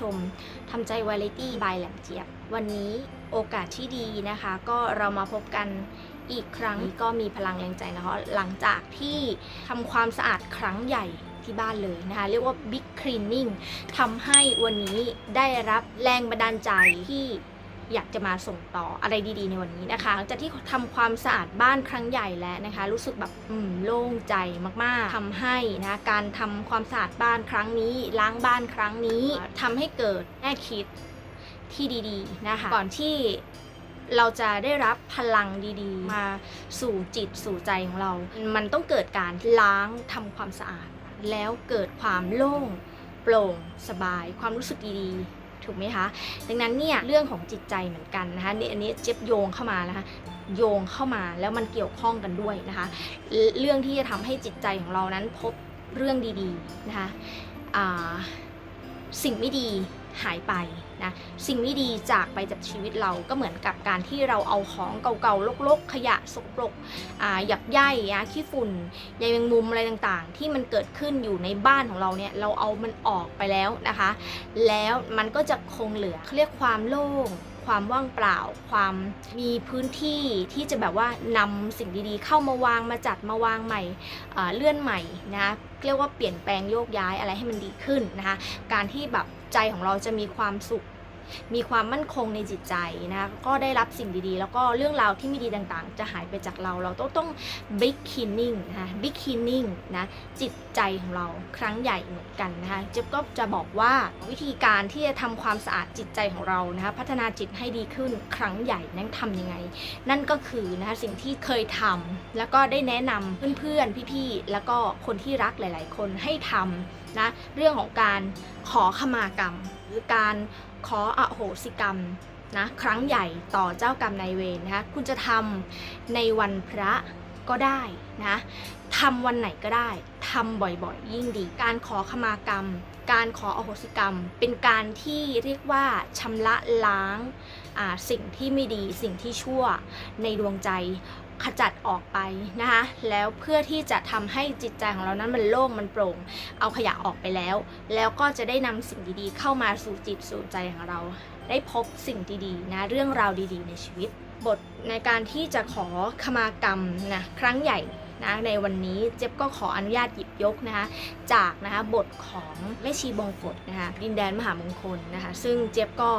ชมทำใจวาไรตี้บายแหลมเจี๊ยบ วันนี้โอกาสที่ดีนะคะ ก็เรามาพบกันอีกครั้งก็มีพลังแรงใจนะคะหลังจากที่ทำความสะอาดครั้งใหญ่ที่บ้านเลยนะคะ เรียกว่า Big Cleaning ทำให้วันนี้ได้รับแรงบันดาลใจที่ อยากจะมาส่งต่ออะไรดีๆ ในวันนี้นะคะหลังจากที่ทำความสะอาดบ้านครั้งใหญ่แล้วนะคะ รู้สึกแบบอืมโล่งใจมากๆทำให้นะการทำความสะอาดบ้านครั้งนี้ ล้างบ้านครั้งนี้ทำให้เกิดแง่คิดที่ดีๆนะคะ ก่อนที่เราจะได้รับพลังดีๆ มาสู่จิตสู่ใจของเรา มันต้องเกิดการล้างทำความสะอาด แล้วเกิดความโล่งโปร่งสบายความรู้สึกดีๆ ถูกไหมคะ ดังนั้นเนี่ยเรื่องของจิตใจเหมือนกันนะคะนี่อันนี้เจ็บโยงเข้ามานะคะโยงเข้ามาแล้วมันเกี่ยวข้องกันด้วยนะคะ เรื่องที่จะทำให้จิตใจของเรานั้นพบเรื่องดีๆนะคะสิ่งไม่ดี หายไปนะสิ่งไม่ดีจากไปจากชีวิตเราก็เหมือนกับการที่เราเอาของเก่าๆลกๆ ขยะสกปรกอ่าหยักใยนะขี้ฝุ่นใยแมงมุมอะไรต่างๆ ที่มันเกิดขึ้นอยู่ในบ้านของเราเนี่ยเราเอามันออกไปแล้วนะคะ แล้วมันก็จะคงเหลือเขาเรียกความโล่งความว่างเปล่า ความมีพื้นที่ที่จะแบบว่านำสิ่งดีๆ เข้ามาวางมาจัดมาวางใหม่อ่าเลื่อนใหม่นะเรียกว่าเปลี่ยนแปลงโยกย้ายอะไรให้มันดีขึ้นนะคะ การที่แบบ ใจของเราจะมีความสุข มีความมั่นคงในจิตใจนะคะก็ได้รับสิ่งดีๆ แล้วก็เรื่องราวที่ไม่ดีต่างๆ จะหายไปจากเราเราต้องต้อง big cleaning นะคะ big cleaning นะจิตใจของเราครั้งใหญ่เหมือนกันนะคะเจ๊บก็จะบอกว่าวิธีการที่จะทำความสะอาดจิตใจของเรานะคะพัฒนาจิตให้ดีขึ้นครั้งใหญ่นั้นทำยังไง นั่นก็คือนะคะสิ่งที่เคยทำแล้วก็ได้แนะนำเพื่อนๆพี่ๆแล้วก็คนที่รักหลาย ๆ คนให้ทำนะเรื่องของการขอขมากรรม หรือการ ขออโหสิกรรมนะครั้งใหญ่ต่อเจ้ากรรมนายเวรนะคะคุณจะทำในวันพระก็ได้นะทำวันไหนก็ได้ทำบ่อยๆ ยิ่งดี การขอขมากรรม การขออโหสิกรรม เป็นการที่เรียกว่าชำระล้างสิ่งที่ไม่ดีสิ่งที่ชั่วในดวงใจ ขจัดออกไปนะคะแล้วเพื่อที่จะทำให้จิตใจของเรานั้นมันโล่งมันโปร่ง เอาขยะออกไปแล้ว แล้วก็จะได้นำสิ่งดีๆ เข้ามาสู่จิตสู่ใจของเรา ได้พบสิ่งดีๆนะเรื่องราวดีๆ ในชีวิต บทในการที่จะขอขมากรรมนะครั้งใหญ่ นะในวันนี้เจ๊บก็ขออนุญาตหยิบยกนะคะจากนะคะบทของแม่ชีบงกฎนะคะดินแดนมหามงคลนะคะซึ่งเจ๊บก็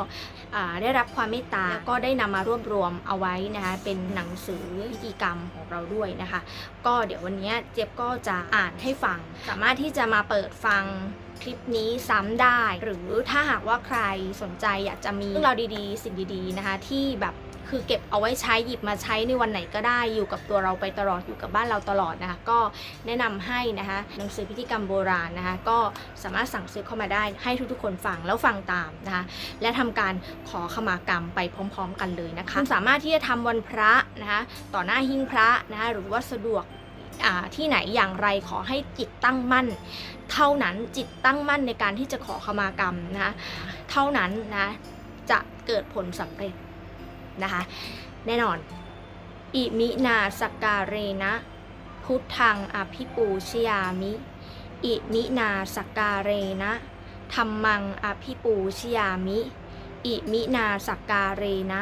ได้รับความเมตตาก็ได้นำมารวบรวมเอาไว้นะคะเป็นหนังสือพิธีกรรมของเราด้วยนะคะ ก็เดี๋ยววันนี้เจ๊บก็จะอ่านให้ฟัง สามารถที่จะมาเปิดฟังคลิปนี้ซ้ำได้ หรือถ้าหากว่าใครสนใจอยากจะมีเรื่องราวดีๆ สิ่งดีๆนะคะที่แบบ คือเก็บเอาไว้ใช้หยิบมาใช้ในวันไหนก็ได้อยู่กับตัวเราไปตลอดอยู่กับบ้านเราตลอดนะคะ ก็แนะนำให้นะคะหนังสือพิธีกรรมโบราณนะคะ ก็สามารถสั่งซื้อเข้ามาได้ให้ทุกๆ คนฟังแล้วฟังตามนะคะ และทำการขอขมากรรมไปพร้อม ๆ กันเลยนะคะสามารถที่จะทำวันพระนะคะต่อหน้าหิ้งพระนะคะหรือว่าสะดวกที่ไหนอย่างไรขอให้จิตตั้งมั่น เท่านั้นจิตตั้งมั่นในการที่จะขอขมากรรมนะคะเท่านั้นนะจะเกิดผลสำเร็จ นะคะ แน่นอน อิมินาสการเรนะพุทธังอภิปูชยามิ อิมินาสการเรนะธรรมังอภิปูชยามิ อิมินาสการเรนะ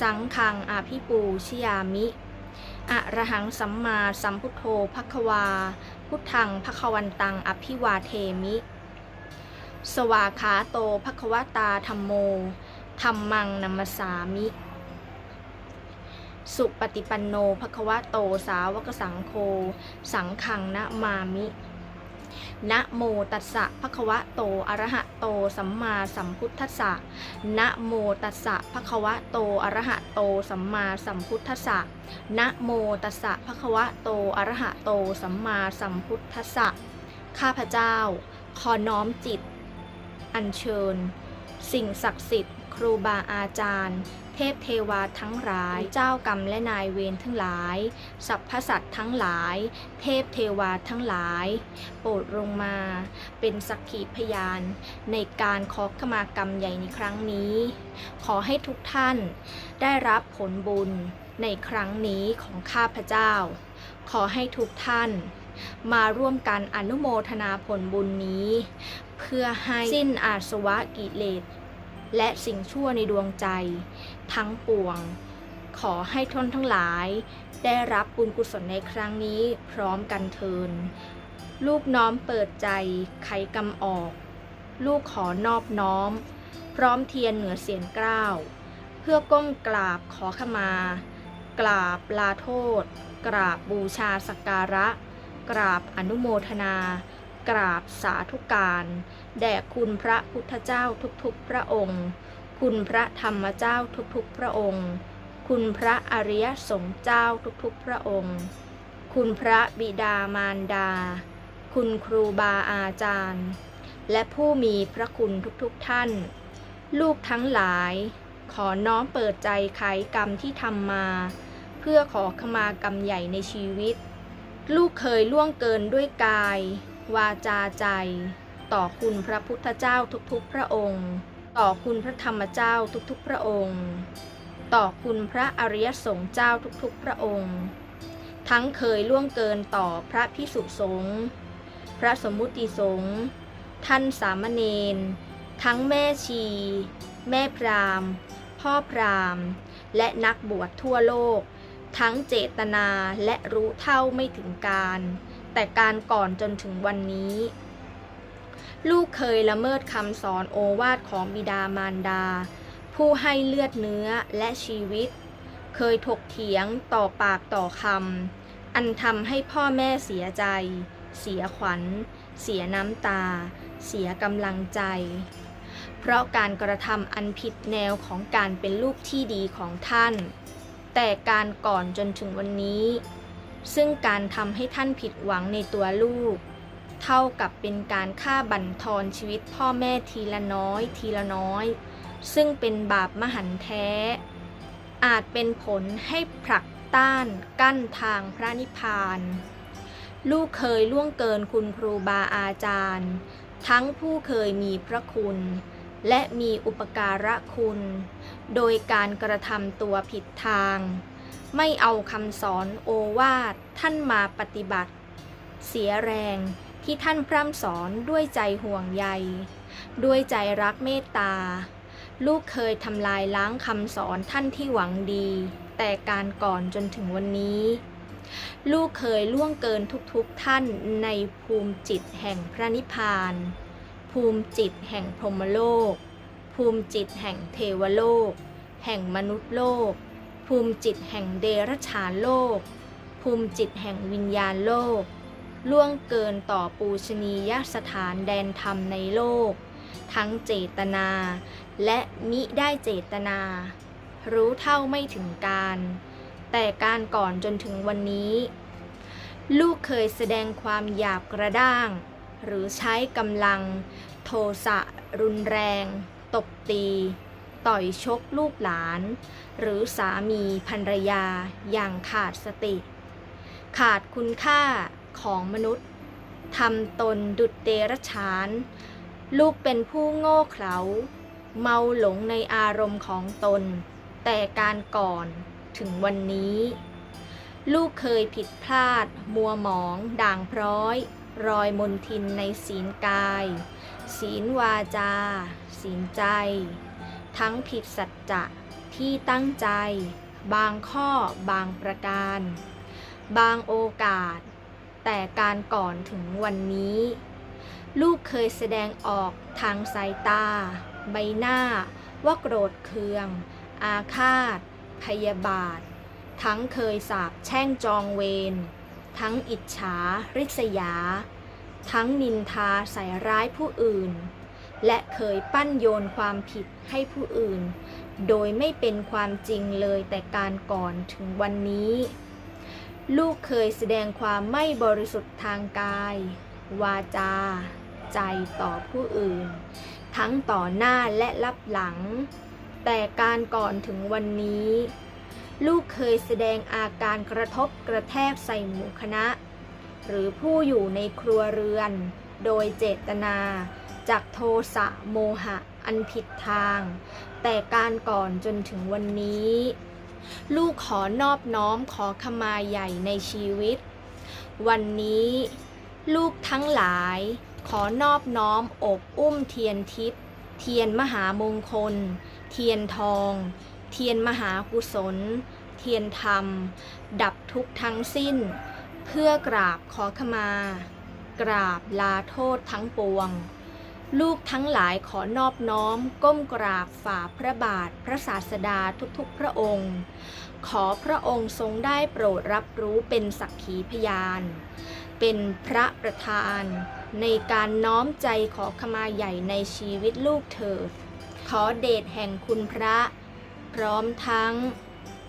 สังฆังอภิปูชยามิอะระหังสัมมาสัมพุทโธภควา พุทธังภควันตังอภิวาเทมิ สวาขาโตภควตาธรรมโมธรรมังนัมสามิ สุปฏิปันโนภควะโตสาวกสังโฆสังขังนะมามินะโมตัสสะภะคะวะโต อะระหะโต สัมมาสัมพุทธัสสะนะโมตัสสะภะคะวะโต อะระหะโต สัมมาสัมพุทธัสสะนะโมตัสสะภะคะวะโต อะระหะโต สัมมาสัมพุทธัสสะข้าพเจ้า ขอน้อมจิต อัญเชิญ สิ่งศักดิ์สิทธิ์ ครูบาอาจารย์ เทพเทวาทั้งหลาย เจ้ากรรมและนายเวรทั้งหลายสรรพสัตทั้งหลาย เทพเทวาทั้งหลาย โปรดลงมาเป็นสักขีพยาน ในการขอขมากรรมใหญ่ในครั้งนี้ ขอให้ทุกท่านได้รับผลบุญในครั้งนี้ของข้าพเจ้า ขอให้ทุกท่านมาร่วมกันอนุโมทนาผลบุญนี้ เพื่อให้สิ้นอาสวะกิเลสและสิ่งชั่วในดวงใจ ทั้งปวง ขอให้ทนทั้งหลาย ได้รับบุญกุศลในครั้งนี้พร้อมกันเทิน ลูกน้อมเปิดใจไขกำออก ลูกขอนอบน้อม พร้อมเทียนเหนือเสียงกล้าว เพื่อก้มกราบขอขมา กราบลาโทษ กราบบูชาสักการะ กราบอนุโมทนากราบสาธุการ แด่คุณพระพุทธเจ้าทุกๆพระองค์ คุณพระธรรมเจ้าทุกๆพระองค์ คุณพระอริยสงฆ์เจ้าทุกๆพระองค์ คุณพระบิดามารดา คุณครูบาอาจารย์ และผู้มีพระคุณทุกๆท่าน ลูกทั้งหลาย ขอน้อมเปิดใจไขกรรมที่ทำมา เพื่อขอขมากรรมใหญ่ในชีวิต ลูกเคยล่วงเกินด้วยกาย วาจาใจ ต่อคุณพระพุทธเจ้าทุกๆพระองค์ ต่อคุณพระธรรมเจ้าทุกๆ พระองค์ ต่อคุณพระอริยสงฆ์เจ้าทุกๆ พระองค์ ทั้งเคยล่วงเกินต่อพระพิสุสงฆ์พระสมมุติสงฆ์ท่านสามเณรทั้งแม่ชี แม่พราหมณ์พ่อพราหมณ์และนักบวชทั่วโลก ทั้งเจตนาและรู้เท่าไม่ถึงการ แต่การก่อนจนถึงวันนี้ ลูกเคยละเมิดคำสอนโอวาทของบิดามารดา ผู้ให้เลือดเนื้อและชีวิต เคยถกเถียงต่อปากต่อคำอันทำให้พ่อแม่เสียใจ เสียขวัญ เสียน้ำตา เสียกำลังใจ เพราะการกระทำอันผิดแนวของการเป็นลูกที่ดีของท่าน แต่การก่อนจนถึงวันนี้ ซึ่งการทำให้ท่านผิดหวังในตัวลูก เท่ากับเป็นการฆ่าบั่นทอนชีวิตพ่อแม่ทีละน้อยทีละน้อย ซึ่งเป็นบาปมหันต์แท้ อาจเป็นผลให้ผลักต้านกั้นทางพระนิพพาน ลูกเคยล่วงเกินคุณครูบาอาจารย์ ทั้งผู้เคยมีพระคุณ และมีอุปการะคุณ โดยการกระทำตัวผิดทาง ไม่เอาคำสอนโอวาทท่านมาปฏิบัติ เสียแรง ที่ท่านพร่ำสอนด้วยใจห่วงใย ด้วยใจรักเมตตา ลูกเคยทำลายล้างคำสอนท่านที่หวังดี แต่การก่อนจนถึงวันนี้ ลูกเคยล่วงเกินทุกๆท่านในภูมิจิตแห่งพระนิพพาน ภูมิจิตแห่งพรหมโลก ภูมิจิตแห่งเทวโลก แห่งมนุษย์โลก ภูมิจิตแห่งเดรัจฉานโลก ภูมิจิตแห่งวิญญาณโลก ล่วงเกินต่อปูชนียสถานแดนธรรมในโลก ทั้งเจตนา และมิได้เจตนา รู้เท่าไม่ถึงการ แต่การก่อนจนถึงวันนี้ ลูกเคยแสดงความหยาบกระด้าง หรือใช้กำลัง โทสะรุนแรง ตบตี ต่อยชกลูกหลาน หรือสามีภรรยาอย่างขาดสติ ขาดคุณค่า ของมนุษย์ทำตนดุดเดรัจฉาน ลูกเป็นผู้โง่เขลา เมาหลงในอารมณ์ของตน แต่การก่อนถึงวันนี้ ลูกเคยผิดพลาด มัวหมอง ด่างพร้อย รอยมนทินในศีลกาย ศีลวาจา ศีลใจ ทั้งผิดสัจจะที่ตั้งใจ บางข้อบางประการ บางโอกาส แต่การก่อนถึงวันนี้ ลูกเคยแสดงออกทางสายตา ใบหน้า ว่าโกรธเคือง อาฆาต พยาบาท ทั้งเคยสาบแช่งจองเวร ทั้งอิจฉา ริษยา ทั้งนินทาใส่ร้ายผู้อื่น และเคยปั้นโยนความผิดให้ผู้อื่น โดยไม่เป็นความจริงเลยแต่การก่อนถึงวันนี้ ลูกเคยแสดงความไม่บริสุทธิ์ทางกาย วาจา ใจต่อผู้อื่น ทั้งต่อหน้าและรับหลัง แต่การก่อนถึงวันนี้ ลูกเคยแสดงอาการกระทบกระแทกใส่หมู่คณะ หรือผู้อยู่ในครัวเรือน โดยเจตนาจากโทสะโมหะอันผิดทาง แต่การก่อนจนถึงวันนี้ ลูกขอนอบน้อมขอขมาใหญ่ในชีวิต วันนี้ ลูกทั้งหลาย ขอนอบน้อมอบอุ้มเทียนทิพย์เทียนมหามงคล เทียนทอง เทียนมหากุศล เทียนธรรม ดับทุกทั้งสิ้น เพื่อกราบขอขมา กราบลาโทษทั้งปวง ลูกทั้งหลายขอนอบน้อม ก้มกราบฝ่าพระบาทพระศาสดาทุกๆ พระองค์ ขอพระองค์ทรงได้โปรดรับรู้เป็นสักขีพยาน เป็นพระประธาน ในการน้อมใจขอขมาใหญ่ในชีวิตลูกเถิด ขอเดชแห่งคุณพระ พร้อมทั้ง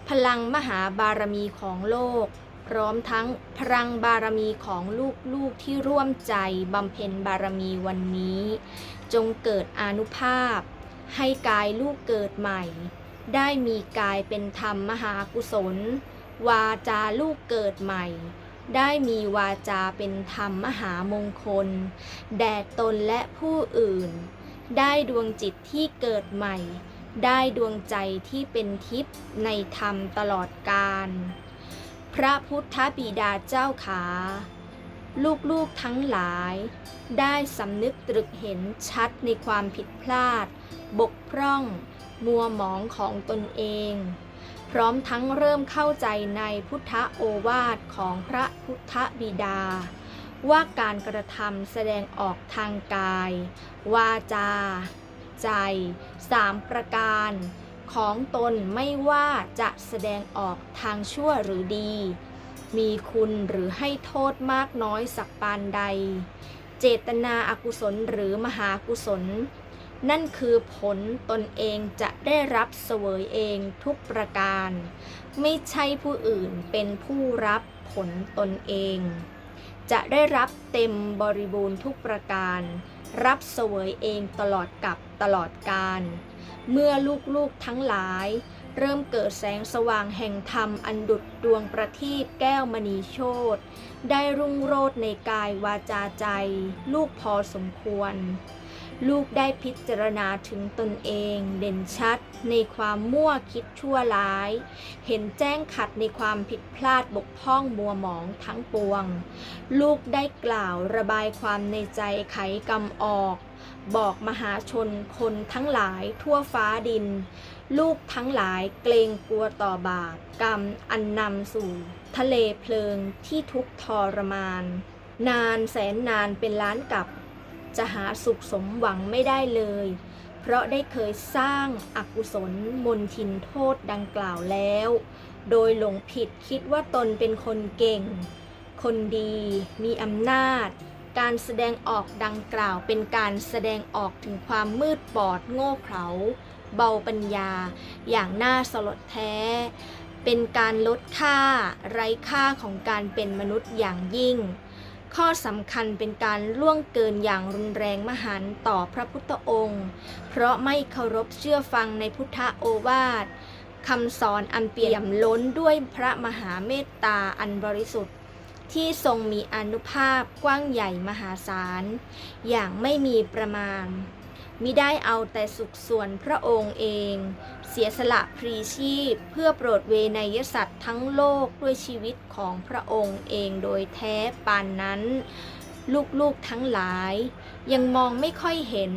พลังมหาบารมีของโลก พร้อมทั้งพลังบารมีของลูกๆที่ร่วมใจบำเพ็ญบารมีวันนี้ จงเกิดอนุภาพ ให้กายลูกเกิดใหม่ ได้มีกายเป็นธรรมมหากุศล วาจาลูกเกิดใหม่ ได้มีวาจาเป็นธรรมมหามงคล แด่ตนและผู้อื่น ได้ดวงจิตที่เกิดใหม่ ได้ดวงใจที่เป็นทิพย์ในธรรมตลอดกาล พระพุทธบิดาเจ้าขา ลูกๆทั้งหลาย ได้สำนึกตรึกเห็นชัดในความผิดพลาด บกพร่อง มัวหมองของตนเอง พร้อมทั้งเริ่มเข้าใจในพุทธโอวาทของพระพุทธบิดา ว่าการกระทำแสดงออกทางกาย วาจา ใจสามประการ ของตนไม่ว่าจะแสดงออกทางชั่วหรือดี มีคุณหรือให้โทษมากน้อยสักปานใด เจตนาอากุศลหรือมหากุศล นั่นคือผลตนเองจะได้รับเสวยเองทุกประการ ไม่ใช่ผู้อื่นเป็นผู้รับผลตนเอง จะได้รับเต็มบริบูรณ์ทุกประการ รับเสวยเองตลอดกับตลอดการ เมื่อลูกๆทั้งหลาย เริ่มเกิดแสงสว่างแห่งธรรมอันดุจดวงประทีปแก้วมณีโชตได้รุ่งโรจน์ในกายวาจาใจ ลูกพอสมควร ลูกได้พิจารณาถึงตนเองเด่นชัดในความมั่วคิดชั่วร้าย เห็นแจ้งขัดในความผิดพลาดบกพร่องมัวหมองทั้งปวง ลูกได้กล่าวระบายความในใจไขกรรมออก บอกมหาชนคนทั้งหลายทั่วฟ้าดิน ลูกทั้งหลายเกรงกลัวต่อบาปกรรมอันนำสู่ ทะเลเพลิงที่ทุกทรมาน นานแสนนานเป็นล้านกับจะหาสุขสมหวังไม่ได้เลย เพราะได้เคยสร้างอากุศลมนทินโทษดังกล่าวแล้ว โดยหลงผิดคิดว่าตนเป็นคนเก่ง คนดีมีอำนาจ การแสดงออกดังกล่าวเป็นการแสดงออกถึงความมืดบอดโง่เขลาเบาปัญญา อย่างน่าสลดแท้ เป็นการลดค่า ไร้ค่าของการเป็นมนุษย์อย่างยิ่ง ข้อสำคัญเป็นการล่วงเกินอย่างรุนแรงมหันต่อพระพุทธองค์ เพราะไม่เคารพเชื่อฟังในพุทธโอวาทคำสอนอันเปี่ยมล้นด้วยพระมหาเมตตาอันบริสุทธิ์ ที่ทรงมีอนุภาพกว้างใหญ่มหาศาล อย่างไม่มีประมาณ มิได้เอาแต่สุขส่วนพระองค์เอง เสียสละพรีชีพเพื่อโปรดเวนยสัตว์ทั้งโลกด้วยชีวิตของพระองค์เองโดยแท้ปานนั้น ลูกๆทั้งหลาย ยังมองไม่ค่อยเห็น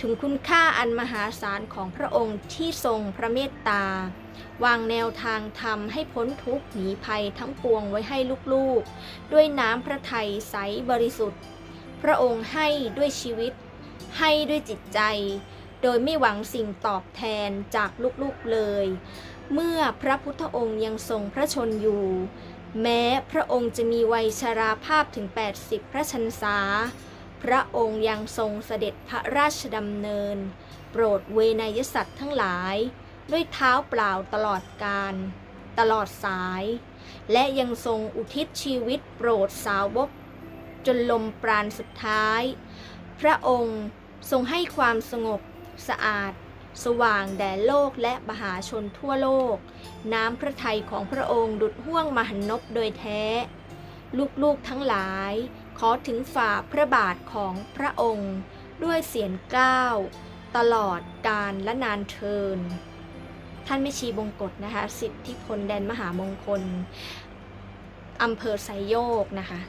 ถึงคุณค่าอันมหาศาลของพระองค์ที่ทรงพระเมตตา วางแนวทางทำให้พ้นทุกข์หนีภัยทั้งปวงไว้ให้ลูกๆ ด้วยน้ำพระทัยใสบริสุทธิ์ พระองค์ให้ด้วยชีวิต ให้ด้วยจิตใจ โดยไม่หวังสิ่งตอบแทนจากลูกๆเลย เมื่อพระพุทธองค์ยังทรงพระชนอยู่ แม้พระองค์จะมีวัยชราภาพถึง 80 พระชันษา พระองค์ยังทรงเสด็จพระราชดำเนิน โปรดเวนยสัตว์ทั้งหลาย ด้วยเท้าเปล่าตลอดการตลอดสาย และยังทรงอุทิศชีวิตโปรดสาวก จนลมปราณสุดท้าย พระองค์ทรงให้ความสงบสะอาด สว่างแด่โลกและมหาชนทั่วโลก น้ำพระทัยของพระองค์ดุดห่วงมหันนบโดยแท้ ลูกๆทั้งหลาย ขอถึงฝ่าพระบาทของพระองค์ ด้วยเสียงกล้าว ตลอดการและนานเทิน ท่านไม่ชีบงกฎนะคะ สิทธิพลแดนมหามงคลอำเภอไซโยกนะคะ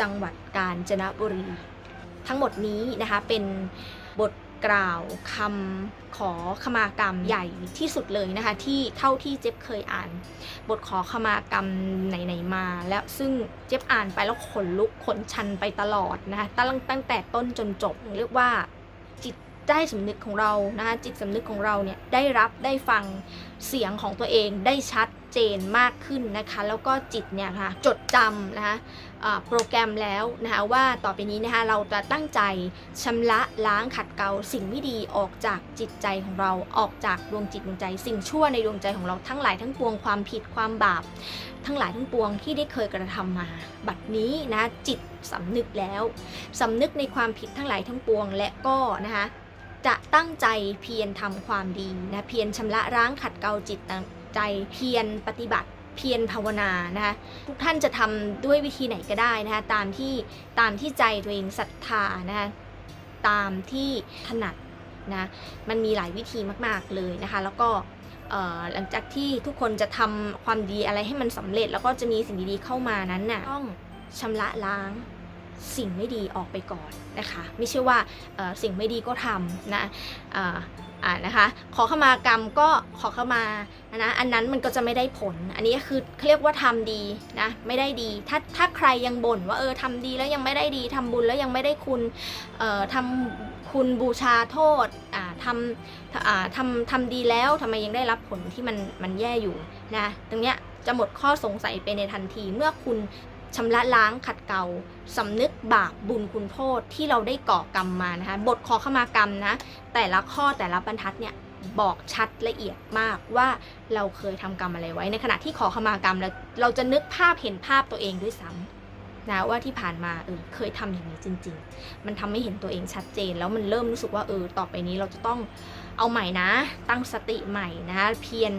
จังหวัดกาญจนบุรี ทั้งหมดนี้นะคะเป็นบทกล่าวคำขอขมากรรมใหญ่ที่สุดเลยนะคะที่เท่าที่เจ๊บเคยอ่าน บทขอขมากรรมไหนๆมา แล้วซึ่งเจ๊บอ่านไปแล้วขนลุกขนชันไปตลอดนะคะตั้งตั้งแต่ต้นจนจบเรียกว่าจิต ใต้สำนึกของเรานะคะจิตสำนึกของเราเนี่ยได้รับได้ฟังเสียงของตัวเองได้ชัดเจนมากขึ้นนะคะ แล้วก็จิตเนี่ยค่ะจดจำนะคะโปรแกรมแล้วนะคะว่าต่อไปนี้นะคะเราจะตั้งใจชำระล้างขัดเกลาสิ่งไม่ดีออกจากจิตใจของเราออกจากดวงจิตดวงใจ สิ่งชั่วในดวงใจของเราทั้งหลายทั้งปวงความผิดความบาป ทั้งหลายทั้งปวงที่ได้เคยกระทำมา บัดนี้นะจิตสำนึกแล้วสำนึกในความผิดทั้งหลายทั้งปวงและก็นะคะ จะตั้งใจเพียรทำความดีนะเพียรชำระล้างขัดเกลาจิตใจเพียรปฏิบัติเพียรภาวนานะคะทุกท่านจะทำด้วยวิธีไหนก็ได้นะคะตามที่ตามที่ใจตัวเองศรัทธานะคะตามที่ถนัดนะมันมีหลายวิธีมาก ๆเลยนะคะ แล้วก็หลังจากที่ทุกคนจะทำความดีอะไรให้มันสำเร็จ แล้วก็จะมีสิ่งดีๆเข้ามานั้นน่ะต้องชำระล้าง สิ่งไม่ดีออกไปก่อนนะคะ ไม่ใช่ว่าสิ่งไม่ดีก็ทำนะอ่านะคะขอขมากรรมก็ขอเข้ามานะอันนั้นมันก็จะไม่ได้ผล อันนี้คือเาเรียกว่าทำดีนะไม่ได้ดี ถ้าถ้าใครยังบ่นว่าเออทำดีแล้วยังไม่ได้ดีทำบุญแล้วยังไม่ได้คุณเอ่อทำคุณบูชาโทษอ่าทำอ่าทำทำดีแล้วทำไมยังได้รับผลที่มันมันแย่อยู่นะตรงเนี้ยจะหมดข้อสงสัยไปในทันทีเมื่อคุณ ชำระล้างขัดเกลาสำนึกบาปบุญคุณโทษที่เราได้ก่อกรรมมานะคะ บทขอขมากรรมนะ แต่ละข้อแต่ละบรรทัดเนี่ยบอกชัดละเอียดมากว่าเราเคยทำกรรมอะไรไว้ ในขณะที่ขอขมากรรมแล้วเราจะนึกภาพเห็นภาพตัวเองด้วยซ้ำนะว่าที่ผ่านมาเออเคยทำอย่างนี้จริง ๆ มันทำให้เห็นตัวเองชัดเจน แล้วมันเริ่มรู้สึกว่าเออต่อไปนี้เราจะต้องเอาใหม่นะ ตั้งสติใหม่นะเพียร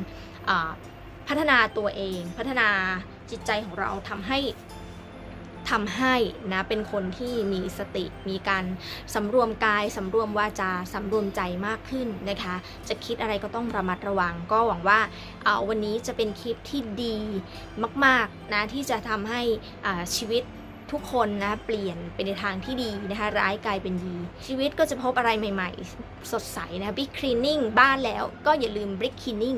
พัฒนาตัวเอง พัฒนาจิตใจของเราทำให้ ทำให้นะเป็นคนที่มีสติมีการสำรวมกายสำรวมวาจาสำรวมใจมากขึ้นนะคะ จะคิดอะไรก็ต้องระมัดระวัง ก็หวังว่าเออวันนี้จะเป็นคลิปที่ดีมากๆนะที่จะทำให้ชีวิตทุกคนนะเปลี่ยนไปในทางที่ดีนะคะร้ายกลายเป็นดี ชีวิตก็จะพบอะไรใหม่ ๆ สดใสนะบิ๊กคลีนนิ่งบ้านแล้วก็อย่าลืมบิ๊กคลีนนิ่ง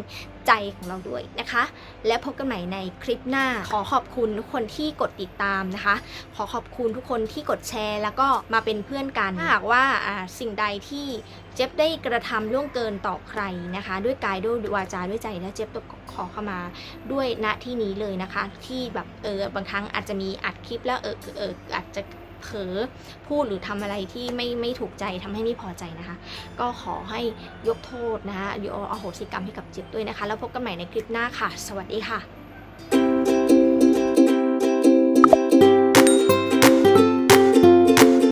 ใจของเราด้วยนะคะ และพบกันใหม่ในคลิปหน้า ขอขอบคุณทุกคนที่กดติดตามนะคะ ขอขอบคุณทุกคนที่กดแชร์ แล้วก็มาเป็นเพื่อนกันหากว่าสิ่งใดที่เจ็บได้กระทำล่วงเกินต่อใครนะคะ ด้วยกายด้วยวาจาด้วยใจนะเจ็บต้องขอเข้ามาด้วยณที่นี้เลยนะคะ ที่แบบเออบางครั้งอาจจะมีอัดคลิปแล้วเออเอออาจจะ เผลอพูดหรือทำอะไรที่ไม่ไม่ถูกใจทำให้ไม่พอใจนะคะ ก็ขอให้ยกโทษนะคะยอโหสิกรรมให้กับเจ็บด้วยนะคะ แล้วพบกันใหม่ในคลิปหน้าค่ะ สวัสดีค่ะ